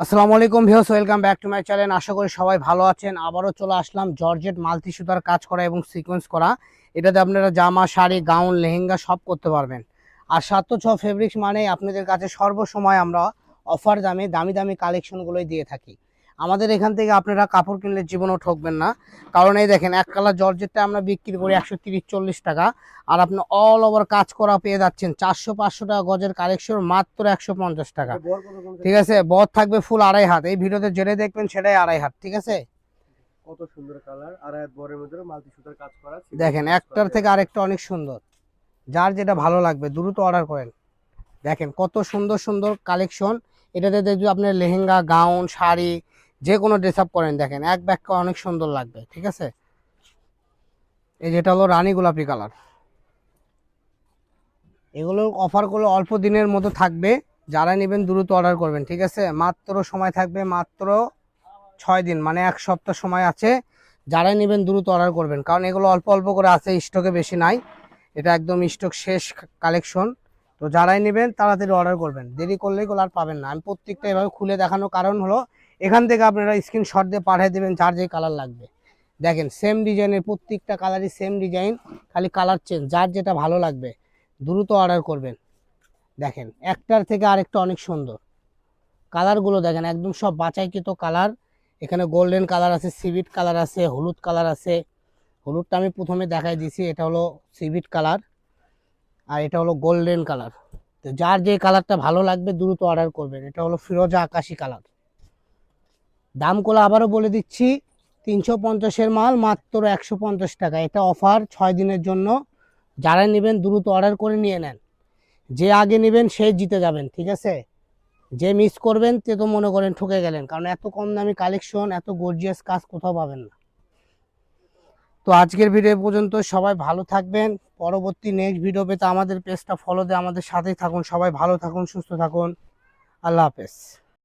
আসসালামু আলাইকুম views welcome back to my channel. আশা করি সবাই ভালো আছেন। আবারও চলে আসলাম জর্জেট মাল্টি সুতার কাজ করা এবং সিকোয়েন্স করা। এটাতে আপনারা জামা, শাড়ি, গাউন, লেহেঙ্গা সব করতে পারবেন। আর সাত ছ ফেব্রিক্স মানে আপনাদের কাছে সর্বসময় আমরা অফার দামে, দামি দামি কালেকশনগুলোই দিয়ে থাকি। আমাদের এখান থেকে আপনারা কাপড় কিনলে জীবনও ঠকবেন না। কারণ এই দেখেন এক কালার জর্জেটটা আমরা বিক্রি করি একশো তিরিশ চল্লিশ টাকা। আর আপনি অল ওভার কাজ করা পেয়ে যাচ্ছেন চারশো পাঁচশো টাকা গজের কালেকশন মাত্র একশো পঞ্চাশ টাকা। ঠিক আছে? বদ থাকবে ফুল আড়াই হাত। এই ভিডিওতে যেটা দেখবেন সেটাই আড়াই হাত ঠিক আছে? কত সুন্দর কালার বরের মধ্যে মাল্টি সুতার কাজ করা দেখেন একটার থেকে আরেকটা অনেক সুন্দর। যার যেটা ভালো লাগবে দ্রুত অর্ডার করেন। দেখেন কত সুন্দর সুন্দর কালেকশন এটাতে দেখবে আপনার লেহেঙ্গা গাউন শাড়ি যে কোনো ড্রেস আপ করেন, দেখেন, এক ব্যাগটা অনেক সুন্দর লাগবে, ঠিক আছে? এই যেটা হলো রানী গোলাপি কালার। এগুলোর অফারগুলো অল্প দিনের মতো থাকবে, যারা নেবেন দ্রুত অর্ডার করবেন, ঠিক আছে? মাত্র সময় থাকবে মাত্র ছয় দিন মানে এক সপ্তাহ সময় আছে, যারা নেবেন দ্রুত অর্ডার করবেন, কারণ এগুলো অল্প অল্প করে আছে স্টকে বেশি নাই, এটা একদম স্টক শেষ কালেকশন তো যারাই নেবেন তাড়াতাড়ি অর্ডার করবেন, দেরি করলে এগুলো আর পাবেন না। আমি প্রত্যেকটা এভাবে খুলে দেখানোর কারণ হলো এখান থেকে আপনারা স্ক্রিনশট দিয়ে পাঠিয়ে দেবেন, যার যে কালার লাগবে। দেখেন সেম ডিজাইনের প্রত্যেকটা কালারই সেম ডিজাইন খালি কালার চেঞ্জ যার যেটা ভালো লাগবে, দ্রুত অর্ডার করবেন। দেখেন, একটার থেকে আরেকটা অনেক সুন্দর। কালারগুলো দেখেন, একদম সব বাছাইকৃত কালার এখানে গোল্ডেন কালার আছে সিভিট কালার আছে, হলুদ কালার আছে। হলুদটা আমি প্রথমে দেখাই দিয়েছি, এটা হলো সিভিট কালার আর এটা হলো গোল্ডেন কালার তো যার যে কালারটা ভালো লাগবে, দ্রুত অর্ডার করবেন। এটা হলো ফিরোজা আকাশি কালার দামগুলো আবারও বলে দিচ্ছি, তিনশো পঞ্চাশের মাল, মাত্র একশো পঞ্চাশ টাকা। এটা অফার ছয় দিনের জন্য। যারা নেবেন দ্রুত অর্ডার করে নিয়ে নেন। যে আগে নেবেন সে জিতে যাবেন, ঠিক আছে? যে মিস করবেন, তে তো মনে করেন ঠকে গেলেন। কারণ এত কম দামি কালেকশন, এত গর্জিয়াস কাজ কোথাও পাবেন না। তো আজকের ভিডিও পর্যন্ত সবাই ভালো থাকবেন। পরবর্তী নেক্সট ভিডিও পেতে আমাদের পেজটা ফলো দিয়ে আমাদের সাথেই থাকুন। সবাই ভালো থাকুন, সুস্থ থাকুন। আল্লাহ হাফেজ।